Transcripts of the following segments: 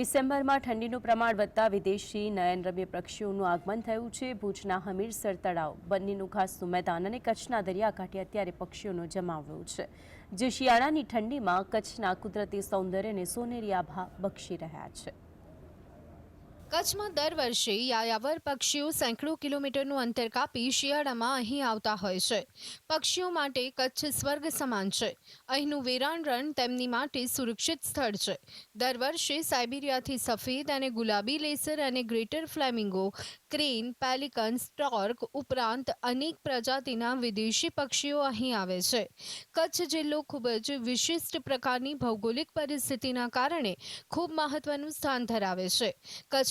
ડિસેમ્બરમાં ઠંડીનું પ્રમાણ વધતા વિદેશી નયનરમ્ય પક્ષીઓનું આગમન થયું છે. ભુજના હમીરસર તળાવ, બન્નીનું ઘાસનું મેદાન અને કચ્છના દરિયાકાંઠે અત્યારે પક્ષીઓનો જમાવડો છે. જે શિયાળાની ઠંડીમાં કચ્છના કુદરતી સૌંદર્યને સોનેરી આભા બક્ષી રહ્યા છે. કચ્છમાં દર વર્ષે યાયાવર પક્ષીઓ સેંકડો કિલોમીટરનું અંતર કાપી શિયાળામાં અહીં આવતા હોય છે. પક્ષીઓ માટે કચ્છ સ્વર્ગ સમાન છે. અહીંનું વેરાણ રણ તેમની માટે સુરક્ષિત સ્થળ છે. દર વર્ષે સાઇબિરિયાથી સફેદ અને ગુલાબી લેસર અને greater flamingo, crane, pelican, stork ઉપરાંત અનેક પ્રજાતિના વિદેશી પક્ષીઓ અહીં આવે છે. કચ્છ જિલ્લો ખૂબ જ વિશિષ્ટ પ્રકારની ભૌગોલિક પરિસ્થિતિના કારણે ખૂબ મહત્વનું સ્થાન ધરાવે છે.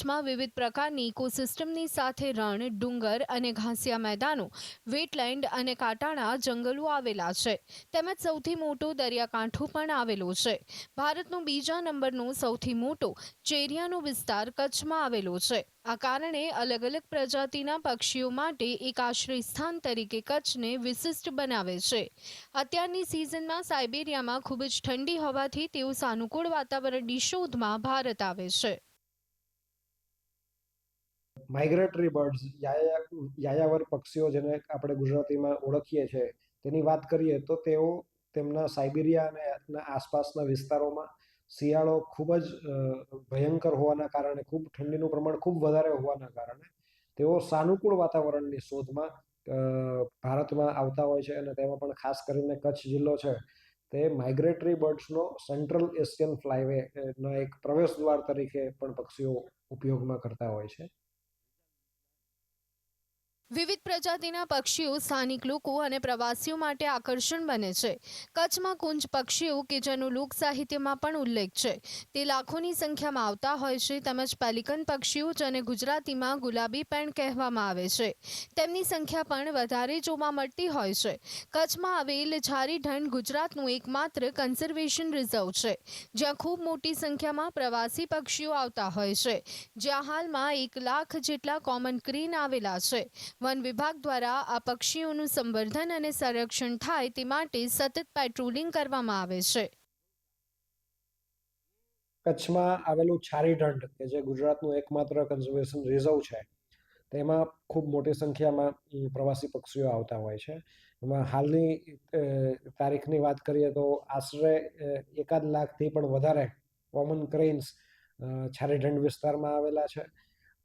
કચ્છમાં વિવિધ પ્રકારની ઇકોસિસ્ટમની સાથે રણ, ડુંગર અને ઘાસિયા મેદાનો, વેટલેન્ડ અને કાટાણા જંગલો આવેલા છે. તેમજ સૌથી મોટો દરિયાકાંઠો પણ આવેલો છે. ભારતનો બીજા નંબરનો સૌથી મોટો ચેરિયાનો વિસ્તાર કચ્છમાં આવેલો છે. આ કારણે અલગ અલગ પ્રજાતિના પક્ષીઓ માટે એક આશ્રય સ્થાન તરીકે કચ્છને વિશિષ્ટ બનાવે છે. અત્યારની સિઝનમાં સાઇબેરિયામાં ખૂબ જ ઠંડી હોવાથી તેઓ સાનુકૂળ વાતાવરણની શોધમાં ભારત આવે છે. માઇગ્રેટરી બર્ડ્સ યાયા યાયાવર પક્ષીઓ જેને આપણે ગુજરાતીમાં ઓળખીએ છીએ, તેની વાત કરીએ તો તેઓ તેમના સાઇબિરિયા અને આસપાસના વિસ્તારોમાં શિયાળો ખૂબ જ ભયંકર હોવાના કારણે, ખૂબ ઠંડીનું પ્રમાણ ખૂબ વધારે હોવાના કારણે તેઓ સાનુકૂળ વાતાવરણની શોધમાં ભારતમાં આવતા હોય છે અને તેમાં પણ ખાસ કરીને કચ્છ જિલ્લો છે. તે માઇગ્રેટરી બર્ડ્સનો સેન્ટ્રલ એશિયન ફ્લાયવે એક પ્રવેશ દ્વાર તરીકે પણ પક્ષીઓ ઉપયોગમાં કરતા હોય છે. વિવિધ પ્રજાતિના પક્ષીઓ, સ્થાનિક લોકો અને પ્રવાસીઓ માટે આકર્ષણ બને છે. કચ્છમાં કુંજ પક્ષીઓ કે જેનો લોક સાહિત્યમાં પણ ઉલ્લેખ છે. તે લાખોની સંખ્યામાં આવતા હોય છે. તેમજ પેલિકન પક્ષીઓ જેને ગુજરાતીમાં ગુલાબી પેણ કહેવામાં આવે છે. તેમની સંખ્યા પણ વધારે જોવા મળતી હોય છે. કચ્છમાં આવેલ ઝારીઢંઢ ગુજરાતનું એકમાત્ર કન્ઝર્વેશન રિઝર્વ છે. જ્યાં ખૂબ મોટી સંખ્યામાં પ્રવાસી પક્ષીઓ આવતા હોય છે. જ્યાં હાલમાં એક લાખ જેટલા કોમન ક્રીન આવેલા છે. વન વિભાગ દ્વારા આ પક્ષીઓનું સંવર્ધન અને સંરક્ષણ થાય તે માટે સતત પેટ્રોલિંગ કરવામાં આવે છે. કચ્છમાં આવેલું છારીઢંઢ કે જે ગુજરાતનું એકમાત્ર કન્ઝર્વેશન રિઝર્વ છે, તેમાં ખૂબ મોટી સંખ્યામાં પ્રવાસી પક્ષીઓ આવતા હોય છે. એમાં હાલની તારીખની વાત કરીએ તો આશરે એકાદ લાખથી પણ વધારે કોમન ક્રેન્સ છારીઢંઢ વિસ્તારમાં આવેલા છે.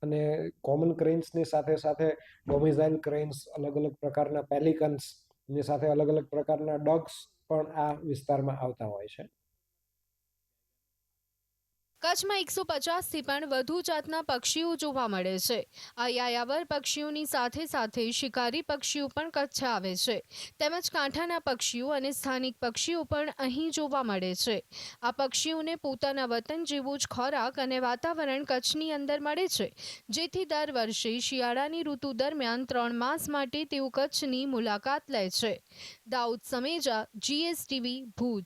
અને કોમન ક્રેન્સની સાથે સાથે ડોમિઝાઇલ ક્રેન્સ અલગ અલગ પ્રકારના પેલિકન્સની સાથે અલગ અલગ પ્રકારના ડોગ્સ પણ આ વિસ્તારમાં આવતા હોય છે. કચ્છમાં એકસો પચાસથી પણ વધુ જાતના પક્ષીઓ જોવા મળે છે. આ યાયાવર પક્ષીઓની સાથે સાથે શિકારી પક્ષીઓ પણ કચ્છ આવે છે. તેમજ કાંઠાના પક્ષીઓ અને સ્થાનિક પક્ષીઓ પણ અહીં જોવા મળે છે. આ પક્ષીઓને પોતાના વતન જેવું જ ખોરાક અને વાતાવરણ કચ્છની અંદર મળે છે. જેથી દર વર્ષે શિયાળાની ઋતુ દરમિયાન ત્રણ માસ માટે તેઓ કચ્છની મુલાકાત લે છે. દાઉદ સમેજા જીએસટીવી ભુજ.